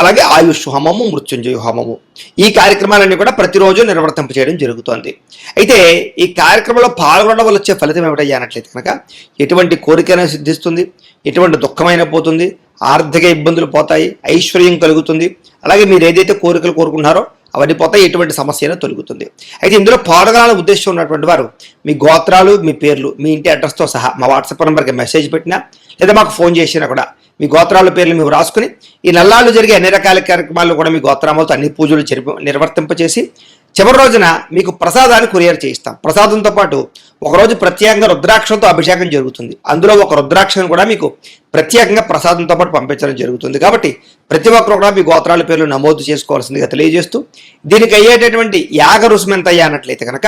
అలాగే ఆయుష్ హోమము మృత్యుంజయ హోమము. ఈ కార్యక్రమాలన్నీ కూడా ప్రతిరోజు నిర్వర్తింప చేయడం జరుగుతోంది. అయితే ఈ కార్యక్రమంలో పాల్గొనడం వల్ల వచ్చే ఫలితం ఏమిటయ్యా అన్నట్లయితే కనుక ఎటువంటి కోరికైనా సిద్ధిస్తుంది ఎటువంటి దుఃఖమైన పోతుంది ఆర్థిక ఇబ్బందులు పోతాయి ఐశ్వర్యం కలుగుతుంది అలాగే మీరు ఏదైతే కోరికలు కోరుకుంటున్నారో అవన్నీ పోతాయి ఎటువంటి సమస్యను తొలుగుతుంది. అయితే ఇందులో పాల్గొనాలని ఉద్దేశం ఉన్నటువంటి వారు మీ గోత్రాలు మీ పేర్లు మీ ఇంటి అడ్రస్తో సహా మా వాట్సాప్ నెంబర్కి మెసేజ్ పెట్టినా లేదా మాకు ఫోన్ చేసినా కూడా మీ గోత్రాల పేర్లు మేము రాసుకుని ఈ నల్లాళ్ళు జరిగే అన్ని రకాల కార్యక్రమాల్లో కూడా మీ గోత్రామాలతో అన్ని పూజలు చెరిపి నిర్వర్తింపచేసి చివరి రోజున మీకు ప్రసాదాన్ని కొరియర్ చేయిస్తాం. ప్రసాదంతో పాటు ఒకరోజు ప్రత్యేకంగా రుద్రాక్షంతో అభిషేకం జరుగుతుంది. అందులో ఒక రుద్రాక్షను కూడా మీకు ప్రత్యేకంగా ప్రసాదంతో పాటు పంపించడం జరుగుతుంది. కాబట్టి ప్రతి ఒక్కరు కూడా మీ గోత్రాల పేర్లు నమోదు చేసుకోవాల్సిందిగా తెలియజేస్తూ దీనికి అయ్యేటటువంటి యాగ రుసుము అన్నట్లయితే కనుక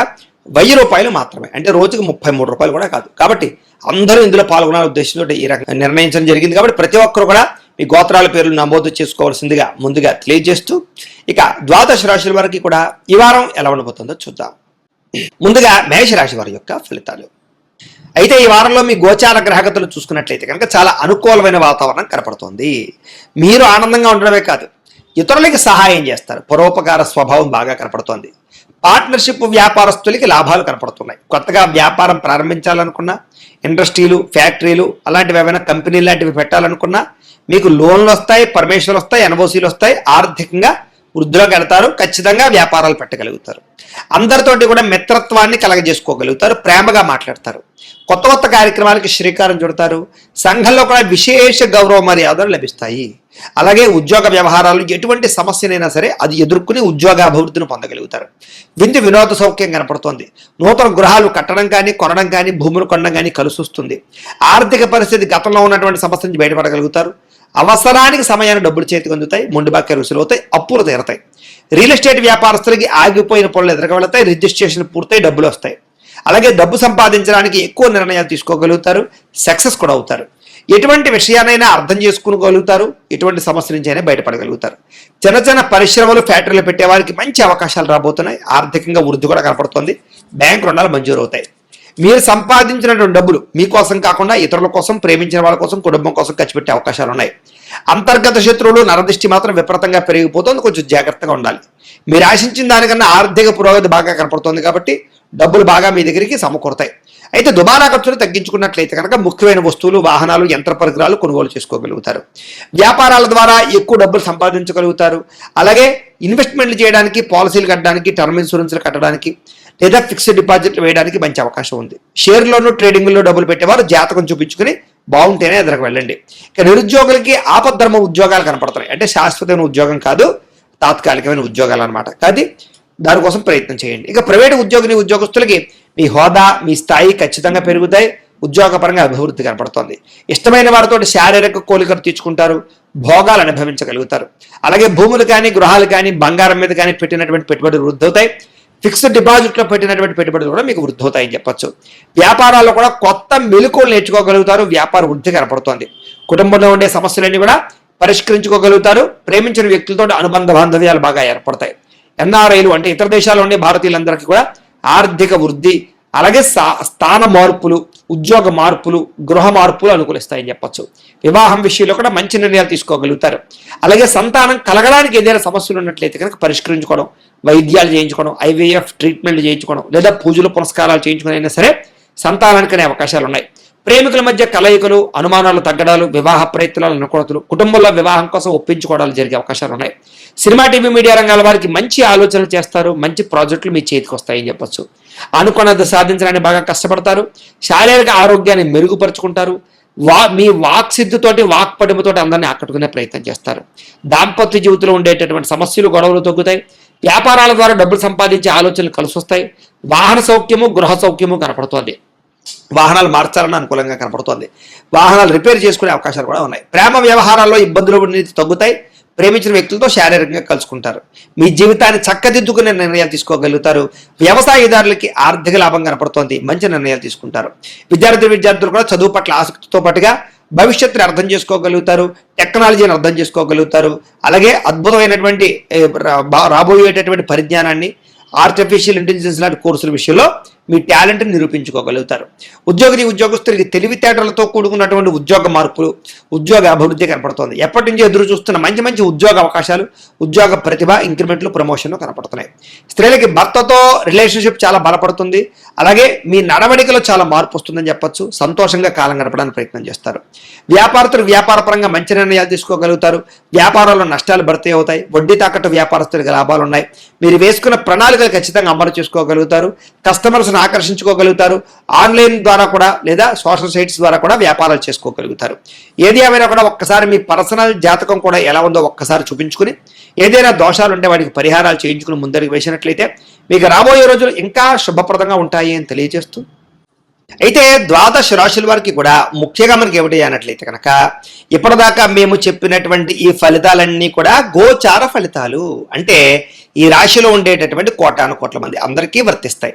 వెయ్యి రూపాయలు మాత్రమే. అంటే రోజుకు ముప్పై మూడు రూపాయలు కూడా కాదు. కాబట్టి అందరూ ఇందులో పాల్గొనాల ఉద్దేశంతో ఈ రకంగా నిర్ణయించడం జరిగింది. కాబట్టి ప్రతి ఒక్కరు కూడా మీ గోత్రాల పేర్లు నమోదు చేసుకోవాల్సిందిగా ముందుగా తెలియజేస్తూ ఇక ద్వాదశ రాశుల వారికి కూడా ఈ వారం ఎలా ఉండబోతుందో చూద్దాం. ముందుగా మేషరాశి వారి యొక్క ఫలితాలు. అయితే ఈ వారంలో మీ గోచార గ్రహగతులు చూసుకున్నట్లయితే కనుక చాలా అనుకూలమైన వాతావరణం కనపడుతోంది. మీరు ఆనందంగా ఉండడమే కాదు ఇతరులకి సహాయం చేస్తారు. పరోపకార స్వభావం బాగా కనపడుతోంది. పార్ట్నర్షిప్ వ్యాపారస్తులకి లాభాలు కనపడుతున్నాయి. కొత్తగా వ్యాపారం ప్రారంభించాలనుకున్నా ఇండస్ట్రీలు ఫ్యాక్టరీలు అలాంటివి ఏమైనా కంపెనీలు లాంటివి పెట్టాలనుకున్నా మీకు లోన్లు వస్తాయి పర్మిషన్లు వస్తాయి ఎన్ఓసీలు వస్తాయి ఆర్థికంగా వృద్ధిలోకి వెళతారు ఖచ్చితంగా వ్యాపారాలు పెట్టగలుగుతారు. అందరితోటి కూడా మిత్రత్వాన్ని కలగజేసుకోగలుగుతారు ప్రేమగా మాట్లాడతారు. కొత్త కొత్త కార్యక్రమాలకి శ్రీకారం చుడతారు. సంఘంలో కూడా విశేష గౌరవ మర్యాదలు లభిస్తాయి. అలాగే ఉద్యోగ వ్యవహారాలు ఎటువంటి సమస్యనైనా సరే అది ఎదుర్కొని ఉద్యోగ అభివృద్ధిని పొందగలుగుతారు. విందు వినోద సౌఖ్యం కనపడుతోంది. నూతన గృహాలు కట్టడం కానీ కొనడం కానీ భూములు కొనడం కానీ కలిసి వస్తుంది ఆర్థిక పరిస్థితి గతంలో ఉన్నటువంటి సమస్య నుంచి బయటపడగలుగుతారు. అవసరానికి సమయాన్ని డబ్బులు చేతికి అందుతాయి మొండి బాక్యాలు వసూలు అవుతాయి అప్పులు తీరతాయి. రియల్ ఎస్టేట్ వ్యాపారస్తులకి ఆగిపోయిన పనులు ఎదురుగా వెళతాయి రిజిస్ట్రేషన్ పూర్తయి డబ్బులు వస్తాయి. అలాగే డబ్బు సంపాదించడానికి ఎక్కువ నిర్ణయాలు తీసుకోగలుగుతారు సక్సెస్ కూడా అవుతారు. ఎటువంటి విషయానైనా అర్థం చేసుకోగలుగుతారు ఎటువంటి సమస్య నుంచి అయినా బయటపడగలుగుతారు. చిన్న చిన్న పరిశ్రమలు ఫ్యాక్టరీలు పెట్టే వారికి మంచి అవకాశాలు రాబోతున్నాయి. ఆర్థికంగా వృద్ధి కూడా కనపడుతుంది. బ్యాంక్ రుణాలు మంజూరు అవుతాయి మీరు సంపాదించినటువంటి డబ్బులు మీకోసం కాకుండా ఇతరుల కోసం ప్రేమించిన వాళ్ళ కోసం కుటుంబం కోసం ఖర్చు పెట్టే అవకాశాలు ఉన్నాయి. అంతర్గత శత్రువులు నరదృష్టి మాత్రం విపరీతంగా పెరిగిపోతుంది. కొంచెం జాగ్రత్తగా ఉండాలి. మీరు ఆశించిన దానికన్నా ఆర్థిక పురోగతి బాగా కనపడుతుంది కాబట్టి డబ్బులు బాగా మీ దగ్గరికి సమకూరుతాయి. అయితే దుబారా ఖర్చులు తగ్గించుకున్నట్లయితే కనుక ముఖ్యమైన వస్తువులు వాహనాలు యంత్ర పరికరాలు కొనుగోలు చేసుకోగలుగుతారు. వ్యాపారాల ద్వారా ఎక్కువ డబ్బులు సంపాదించగలుగుతారు. అలాగే ఇన్వెస్ట్మెంట్లు చేయడానికి పాలసీలు కట్టడానికి టర్మ్ ఇన్సూరెన్స్లు కట్టడానికి లేదా ఫిక్స్డ్ డిపాజిట్లు వేయడానికి మంచి అవకాశం ఉంది. షేర్లోనూ ట్రేడింగ్లో డబ్బులు పెట్టేవారు జాతకం చూపించుకుని బాగుంటేనే ఎదురకు వెళ్ళండి. ఇక నిరుద్యోగులకి ఆపద్ధర్మ ఉద్యోగాలు కనపడుతున్నాయి. అంటే శాశ్వతమైన ఉద్యోగం కాదు తాత్కాలికమైన ఉద్యోగాలు అనమాట కానీ దానికోసం ప్రయత్నం చేయండి. ఇక ప్రైవేట్ ఉద్యోగిని ఉద్యోగస్తులకి మీ హోదా మీ స్థాయి ఖచ్చితంగా పెరుగుతాయి. ఉద్యోగపరంగా అభివృద్ధి కనపడుతోంది. ఇష్టమైన వారితో శారీరక కోలికలు తీర్చుకుంటారు. భోగాలు అనుభవించగలుగుతారు. అలాగే భూములు కానీ గృహాలు కానీ బంగారం మీద కానీ పెట్టినటువంటి పెట్టుబడులు వృద్ధి అవుతాయి ఫిక్స్డ్ డిపాజిట్లో పెట్టినటువంటి పెట్టుబడులు కూడా మీకు వృద్ధి అవుతాయని చెప్పొచ్చు. వ్యాపారాల్లో కూడా కొత్త మెలుకోలు నేర్చుకోగలుగుతారు. వ్యాపార వృద్ధి కనపడుతోంది. కుటుంబంలో ఉండే సమస్యలన్నీ కూడా పరిష్కరించుకోగలుగుతారు. ప్రేమించిన వ్యక్తులతో అనుబంధ బాంధవ్యాలు బాగా ఏర్పడతాయి. ఎన్ఆర్ఐలు అంటే ఇతర దేశాల్లో ఉండే భారతీయులందరికీ కూడా ఆర్థిక వృద్ధి అలాగే స్థాన మార్పులు ఉద్యోగ మార్పులు గృహ మార్పులు అనుకూలిస్తాయని చెప్పచ్చు. వివాహం విషయంలో కూడా మంచి నిర్ణయాలు తీసుకోగలుగుతారు. అలాగే సంతానం కలగడానికి ఏదైనా సమస్యలు ఉన్నట్లయితే కనుక పరిష్కరించుకోవడం వైద్యాలు చేయించుకోవడం ఐవీఎఫ్ ట్రీట్మెంట్ చేయించుకోవడం లేదా పూజలు పునస్కారాలు చేయించుకోవడం అయినా సరే సంతానానికి అనే అవకాశాలు ఉన్నాయి ప్రేమికుల మధ్య కలయికలు అనుమానాలు తగ్గడాలు వివాహ ప్రయత్నాలు అనుకూలతలు కుటుంబంలో వివాహం కోసం ఒప్పించుకోవడాలు జరిగే అవకాశాలు ఉన్నాయి. సినిమా టీవీ మీడియా రంగాల వారికి మంచి ఆలోచనలు చేస్తారు మంచి ప్రాజెక్టులు మీ చేతికి వస్తాయని చెప్పొచ్చు. అనుకున్నది సాధించడానికి బాగా కష్టపడతారు శారీరక ఆరోగ్యాన్ని మెరుగుపరుచుకుంటారు వా మీ వాక్ సిద్ధితోటి వాక్ పటిమతోటి అందరినీ ఆకట్టుకునే ప్రయత్నం చేస్తారు. దాంపత్య జీవితంలో ఉండేటటువంటి సమస్యలు గొడవలు తగ్గుతాయి వ్యాపారాల ద్వారా డబ్బులు సంపాదించే ఆలోచనలు కలిసి వస్తాయి వాహన సౌఖ్యము గృహ సౌఖ్యము కనపడుతోంది. వాహనాలు మార్చాలని అనుకూలంగా కనపడుతోంది. వాహనాలు రిపేర్ చేసుకునే అవకాశాలు కూడా ఉన్నాయి. ప్రేమ వ్యవహారాల్లో ఇబ్బందులు తగ్గుతాయి. ప్రేమించిన వ్యక్తులతో శారీరకంగా కలుసుకుంటారు. మీ జీవితాన్ని చక్కదిద్దుకునే నిర్ణయాలు తీసుకోగలుగుతారు. వ్యవసాయదారులకి ఆర్థిక లాభం కనపడుతోంది. మంచి నిర్ణయాలు తీసుకుంటారు. విద్యార్థి విద్యార్థులు కూడా చదువు పట్ల ఆసక్తితో పాటుగా భవిష్యత్తుని అర్థం చేసుకోగలుగుతారు. టెక్నాలజీని అర్థం చేసుకోగలుగుతారు. అలాగే అద్భుతమైనటువంటి రాబోయేటటువంటి పరిజ్ఞానాన్ని ఆర్టిఫిషియల్ ఇంటెలిజెన్స్ లాంటి కోర్సుల విషయంలో మీ టాలెంట్ని నిరూపించుకోగలుగుతారు. ఉద్యోగిని ఉద్యోగస్తులకి తెలివితేటలతో కూడుకున్నటువంటి ఉద్యోగ మార్పులు ఉద్యోగ అభివృద్ధి కనపడుతోంది. ఎప్పటి నుంచి ఎదురు చూస్తున్న మంచి మంచి ఉద్యోగ అవకాశాలు ఉద్యోగ ప్రతిభ ఇంక్రిమెంట్లు ప్రమోషన్లు కనపడుతున్నాయి. స్త్రీలకి భర్తతో రిలేషన్షిప్ చాలా బలపడుతుంది. అలాగే మీ నడవడికలో చాలా మార్పు వస్తుందని చెప్పొచ్చు. సంతోషంగా కాలం గడపడానికి ప్రయత్నం చేస్తారు. వ్యాపారస్తులు వ్యాపారపరంగా మంచి నిర్ణయాలు తీసుకోగలుగుతారు. వ్యాపారాల్లో నష్టాలు భర్తీ అవుతాయి. వడ్డీ తాకట్టు వ్యాపారస్తులకు లాభాలు ఉన్నాయి. మీరు వేసుకున్న ప్రణాళికలు ఖచ్చితంగా అమలు చేసుకోగలుగుతారు. కస్టమర్స్ ఆకర్షించుకోగలుగుతారు. ఆన్లైన్ ద్వారా కూడా లేదా సోషల్ సైట్స్ ద్వారా కూడా వ్యాపారాలు చేసుకోగలుగుతారు. ఏది ఏమైనా కూడా ఒక్కసారి మీ పర్సనల్ జాతకం కూడా ఎలా ఉందో ఒక్కసారి చూపించుకుని ఏదైనా దోషాలు ఉంటే వాటికి పరిహారాలు చేయించుకుని ముందరికి వేసినట్లయితే మీకు రాబోయే రోజులు ఇంకా శుభప్రదంగా ఉంటాయి అని తెలియజేస్తూ అయితే ద్వాదశ రాశుల వారికి కూడా ముఖ్యంగా మనకి ఏమిటి అన్నట్లయితే కనుక ఇప్పటిదాకా మేము చెప్పినటువంటి ఈ ఫలితాలన్నీ కూడా గోచార ఫలితాలు. అంటే ఈ రాశిలో ఉండేటటువంటి కోటాను కోట్ల మంది అందరికీ వర్తిస్తాయి.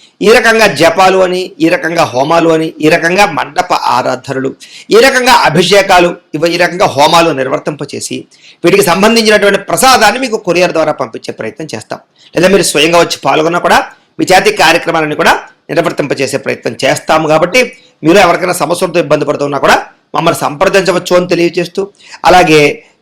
ఈ రకంగా జపాలు అని ఈ రకంగా హోమాలు అని ఈ రకంగా మండప ఆరాధనలు ఈ రకంగా అభిషేకాలు ఇవ ఈ రకంగా హోమాలు నిర్వర్తింపచేసి వీటికి సంబంధించినటువంటి ప్రసాదాన్ని మీకు కొరియర్ ద్వారా పంపించే ప్రయత్నం చేస్తాం. లేదా మీరు స్వయంగా వచ్చి పాల్గొన్నా కూడా మీ చేతి కార్యక్రమాలను కూడా నిర్వర్తింపచేసే ప్రయత్నం చేస్తాము కాబట్టి మీరు ఎవరికైనా సమస్యలతో ఇబ్బంది పడుతున్నా కూడా మమ్మల్ని సంప్రదించవచ్చు అని తెలియజేస్తూ అలాగే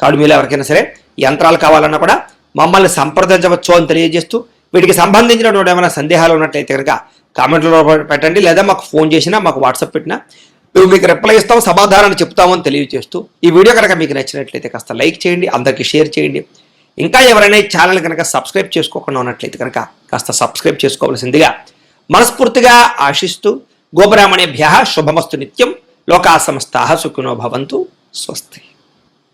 కాబట్టి మీరు ఎవరికైనా సరే యంత్రాలు కావాలన్నా కూడా మమ్మల్ని సంప్రదించవచ్చు అని తెలియజేస్తూ వీటికి సంబంధించినటువంటి ఏమైనా సందేహాలు ఉన్నట్లయితే కనుక కామెంట్లో పెట్టండి లేదా మాకు ఫోన్ చేసినా మాకు వాట్సాప్ పెట్టినా మేము మీకు రిప్లై ఇస్తాం సమాధానాన్ని చెప్తామని తెలియజేస్తూ ఈ వీడియో కనుక మీకు నచ్చినట్లయితే కాస్త లైక్ చేయండి అందరికీ షేర్ చేయండి. ఇంకా ఎవరైనా ఛానల్ కనుక సబ్స్క్రైబ్ చేసుకోకుండా ఉన్నట్లయితే కనుక కాస్త సబ్స్క్రైబ్ చేసుకోవాల్సిందిగా మనస్ఫూర్తిగా ఆశిస్తూ గోబ్రాహ్మణేభ్య శుభమస్తు నిత్యం లోకా సమస్తా సుఖినో భవంతు. స్వస్తి.